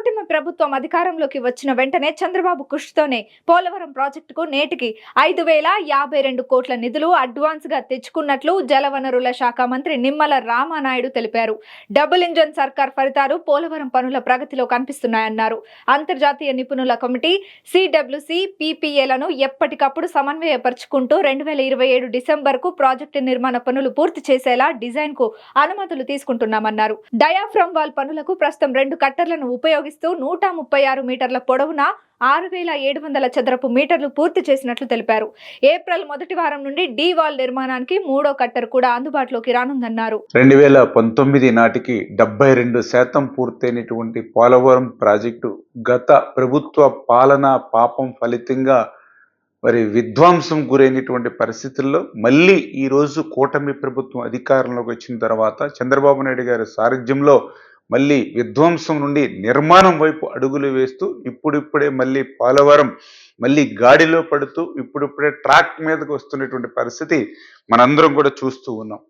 కూటమి ప్రభుత్వం అధికారంలోకి వచ్చిన వెంటనే చంద్రబాబు కృషితోనే పోలవరం ప్రాజెక్టుకు నేటికి ఐదు వేల యాభై రెండు కోట్ల నిధులు అడ్వాన్స్గా తెచ్చుకున్నట్లు జలవనరుల శాఖ మంత్రి నిమ్మల రామానాయుడు తెలిపారు. డబుల్ ఇంజన్ సర్కార్ ఫలితాలు పోలవరం పనుల ప్రగతిలో కనిపిస్తున్నాయన్నారు. అంతర్జాతీయ నిపుణుల కమిటీ సిడబ్ల్యూసి పీపీఏలను ఎప్పటికప్పుడు సమన్వయపరుచుకుంటూ రెండు వేల ఇరవై ఏడు డిసెంబర్కు ప్రాజెక్టు నిర్మాణ పనులు పూర్తి చేసేలా డిజైన్కు అనుమతులు తీసుకుంటున్నామన్నారు. డయాఫ్రమ్ వాల్ పనులకు ప్రస్తుతం రెండు కట్టర్లను ఉపయోగిస్తూ నూట ముప్పై ఆరు మీటర్ల పొడవున ఆరు వేల ఏడు వందల చదరపు మీటర్లు పూర్తి చేసినట్లు తెలిపారు. ఏప్రిల్ మొదటి వారం నుండి డీ వాల్ నిర్మాణానికి మూడో కట్టర్ కూడా అందుబాటులోకి రానుందన్నారు. రెండు వేల పంతొమ్మిది నాటికి డెబ్బై రెండు శాతం పూర్తయినటువంటి పోలవరం ప్రాజెక్టు గత ప్రభుత్వ పాలన పాపం ఫలితంగా మరి విధ్వంసం గురైనటువంటి పరిస్థితుల్లో మళ్ళీ ఈరోజు కూటమి ప్రభుత్వం అధికారంలోకి వచ్చిన తర్వాత చంద్రబాబు నాయుడు గారి సారథ్యంలో మళ్ళీ విధ్వంసం నుండి నిర్మాణం వైపు అడుగులు వేస్తూ ఇప్పుడిప్పుడే మళ్ళీ పోలవరం మళ్ళీ గాడిలో పడుతూ ఇప్పుడిప్పుడే ట్రాక్ మీదకి వస్తున్నటువంటి పరిస్థితి మనందరం కూడా చూస్తూ ఉన్నాం.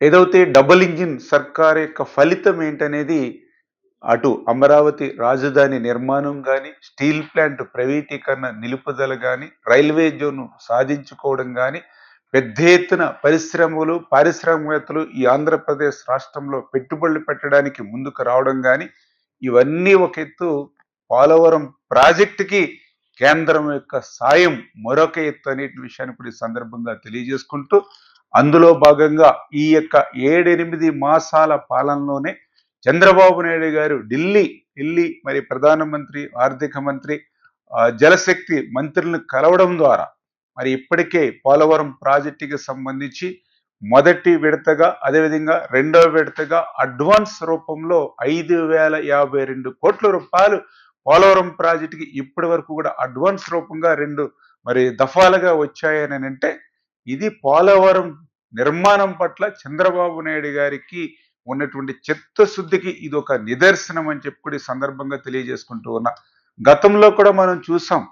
ఏదైతే డబుల్ ఇంజిన్ సర్కార్ యొక్క ఫలితం ఏంటనేది అటు అమరావతి రాజధాని నిర్మాణం కానీ స్టీల్ ప్లాంట్ ప్రైవేటీకరణ నిలుపుదల కానీ రైల్వే జోన్ సాధించుకోవడం కానీ పెద్ద ఎత్తున పరిశ్రమలు పారిశ్రామికవేత్తలు ఈ ఆంధ్రప్రదేశ్ రాష్ట్రంలో పెట్టుబడులు పెట్టడానికి ముందుకు రావడం కానీ ఇవన్నీ ఒక ఎత్తు పోలవరం ప్రాజెక్టుకి కేంద్రం యొక్క సాయం మరొక ఎత్తు అనేటి విషయాన్ని కూడా ఈ సందర్భంగా తెలియజేసుకుంటూ అందులో భాగంగా ఈ యొక్క ఏడెనిమిది మాసాల పాలనలోనే చంద్రబాబు నాయుడు గారు ఢిల్లీ ఢిల్లీ మరి ప్రధానమంత్రి ఆర్థిక మంత్రి జలశక్తి మంత్రులను కలవడం ద్వారా మరి ఇప్పటికే పోలవరం ప్రాజెక్టుకి సంబంధించి మొదటి విడతగా అదేవిధంగా రెండవ విడతగా అడ్వాన్స్ రూపంలో ఐదు వేల యాభై రెండు కోట్ల రూపాయలు పోలవరం ప్రాజెక్టుకి ఇప్పటి వరకు కూడా అడ్వాన్స్ రూపంగా రెండు మరి దఫాలుగా వచ్చాయని అంటే ఇది పోలవరం నిర్మాణం పట్ల చంద్రబాబు నాయుడు గారికి ఉన్నటువంటి చిత్తశుద్ధికి ఇది ఒక నిదర్శనం అని చెప్పి కూడా ఈ సందర్భంగా తెలియజేసుకుంటూ ఉన్నా. గతంలో కూడా మనం చూసాం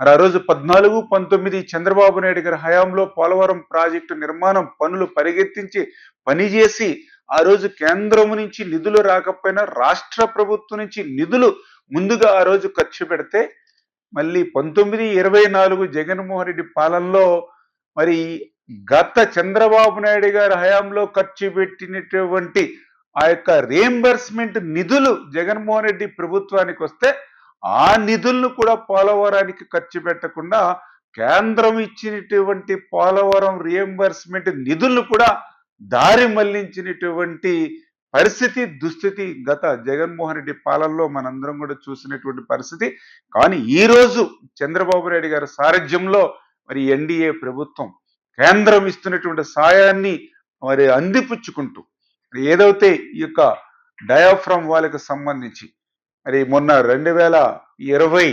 మరి ఆ రోజు పద్నాలుగు పంతొమ్మిది చంద్రబాబు నాయుడు గారి హయాంలో పోలవరం ప్రాజెక్టు నిర్మాణం పనులు పరిగెత్తించి పనిచేసి ఆ రోజు కేంద్రం నుంచి నిధులు రాకపోయినా రాష్ట్ర ప్రభుత్వం నుంచి నిధులు ముందుగా ఆ రోజు ఖర్చు పెడితే మళ్ళీ పంతొమ్మిది ఇరవై నాలుగు జగన్మోహన్ రెడ్డి పాలనలో మరి గత చంద్రబాబు నాయుడు గారి హయాంలో ఖర్చు పెట్టినటువంటి ఆ యొక్క రియంబర్స్మెంట్ నిధులు జగన్మోహన్ రెడ్డి ప్రభుత్వానికి వస్తే ఆ నిధులను కూడా పోలవరానికి ఖర్చు పెట్టకుండా కేంద్రం ఇచ్చినటువంటి పోలవరం రియంబర్స్మెంట్ నిధులను కూడా దారి మళ్ళించినటువంటి పరిస్థితి దుస్థితి గత జగన్మోహన్ రెడ్డి పాలనలో మనందరం కూడా చూసినటువంటి పరిస్థితి. కానీ ఈరోజు చంద్రబాబు నాయుడు గారి సారథ్యంలో మరి ఎన్డీఏ ప్రభుత్వం కేంద్రం ఇస్తున్నటువంటి సాయాన్ని మరి అందిపుచ్చుకుంటూ ఏదైతే ఈ యొక్క డయాఫ్రమ్ వాళ్ళకి సంబంధించి మరి మొన్న రెండు వేల ఇరవై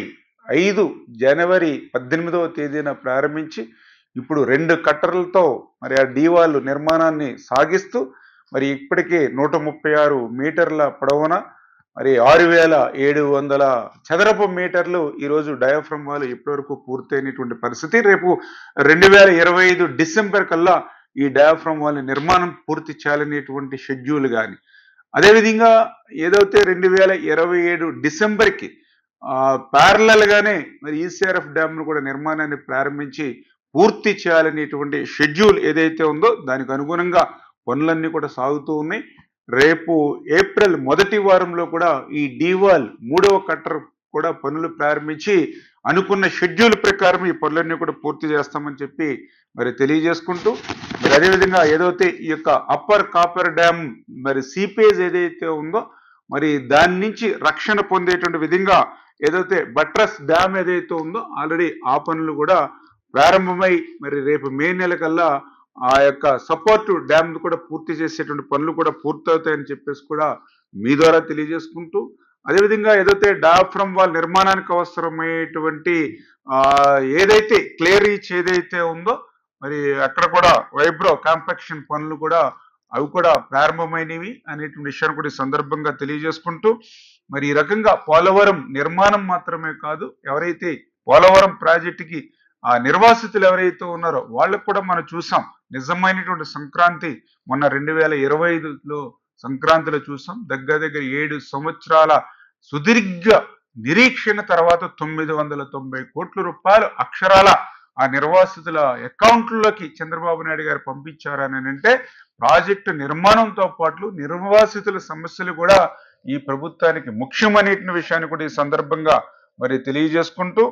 ఐదు జనవరి పద్దెనిమిదవ తేదీన ప్రారంభించి ఇప్పుడు రెండు కట్టర్లతో మరి ఆ డీవాల్ నిర్మాణాన్ని సాగిస్తూ మరి ఇప్పటికే నూట ముప్పై ఆరు మీటర్ల పొడవున మరి ఆరు వేల ఏడు వందల చదరపు మీటర్లు ఈరోజు డయాఫ్రమ్ వాళ్ళు ఇప్పటివరకు పూర్తయినటువంటి పరిస్థితి. రేపు రెండు వేల ఇరవై ఐదు డిసెంబర్ కల్లా ఈ డయాఫ్రమ్ వాళ్ళ నిర్మాణం పూర్తి చేయాలనేటువంటి షెడ్యూల్ కానీ అదేవిధంగా ఏదైతే రెండు వేల ఇరవై ఏడు డిసెంబర్కి ప్యారలల్గానే మరి ఈసీఆర్ఎఫ్ డ్యామ్ను కూడా నిర్మాణాన్ని ప్రారంభించి పూర్తి చేయాలనేటువంటి షెడ్యూల్ ఏదైతే ఉందో దానికి అనుగుణంగా పనులన్నీ కూడా సాగుతూ ఉన్నాయి. రేపు ఏప్రిల్ మొదటి వారంలో కూడా ఈ డీవాల్ మూడవ కట్టర్ కూడా పనులు ప్రారంభించి అనుకున్న షెడ్యూల్ ప్రకారం ఈ పనులన్నీ కూడా పూర్తి చేస్తామని చెప్పి మరి తెలియజేసుకుంటూ మరి అదేవిధంగా ఏదైతే ఈ యొక్క అప్పర్ కాపర్ డ్యామ్ మరి సీపేజ్ ఏదైతే ఉందో మరి దాని నుంచి రక్షణ పొందేటువంటి విధంగా ఏదైతే బట్రస్ డ్యామ్ ఏదైతే ఉందో ఆల్రెడీ ఆ పనులు కూడా ప్రారంభమై మరి రేపు మే నెల కల్లా ఆ యొక్క సపోర్ట్ డ్యామ్ కూడా పూర్తి చేసేటువంటి పనులు కూడా పూర్తవుతాయని చెప్పేసి కూడా మీ ద్వారా తెలియజేసుకుంటూ అదేవిధంగా ఏదైతే డాఫ్రమ్ వాల్ నిర్మాణానికి అవసరమైనటువంటి ఏదైతే క్లియర్ రీచ్ ఏదైతే ఉందో మరి అక్కడ కూడా వైబ్రో కాంపెక్షన్ పనులు కూడా అవి కూడా ప్రారంభమైనవి అనేటువంటి విషయాన్ని కూడా ఈ సందర్భంగా తెలియజేసుకుంటూ మరి ఈ రకంగా పోలవరం నిర్మాణం మాత్రమే కాదు ఎవరైతే పోలవరం ప్రాజెక్టుకి ఆ నిర్వాసితులు ఎవరైతే ఉన్నారో వాళ్ళకు కూడా మనం చూసాం. నిజమైనటువంటి సంక్రాంతి మొన్న రెండు వేల ఇరవై ఐదులో సంక్రాంతిలో చూసాం. దగ్గర దగ్గర ఏడు సంవత్సరాల సుదీర్ఘ నిరీక్షణ తర్వాత తొమ్మిది వందల తొంభై కోట్ల రూపాయలు అక్షరాల ఆ నిర్వాసితుల అకౌంట్లోకి చంద్రబాబు నాయుడు గారు పంపించారని అంటే ప్రాజెక్టు నిర్మాణంతో పాటు నిర్వాసితుల సమస్యలు కూడా ఈ ప్రభుత్వానికి ముఖ్యమనేటి విషయాన్ని కూడా ఈ సందర్భంగా మరి తెలియజేసుకుంటూ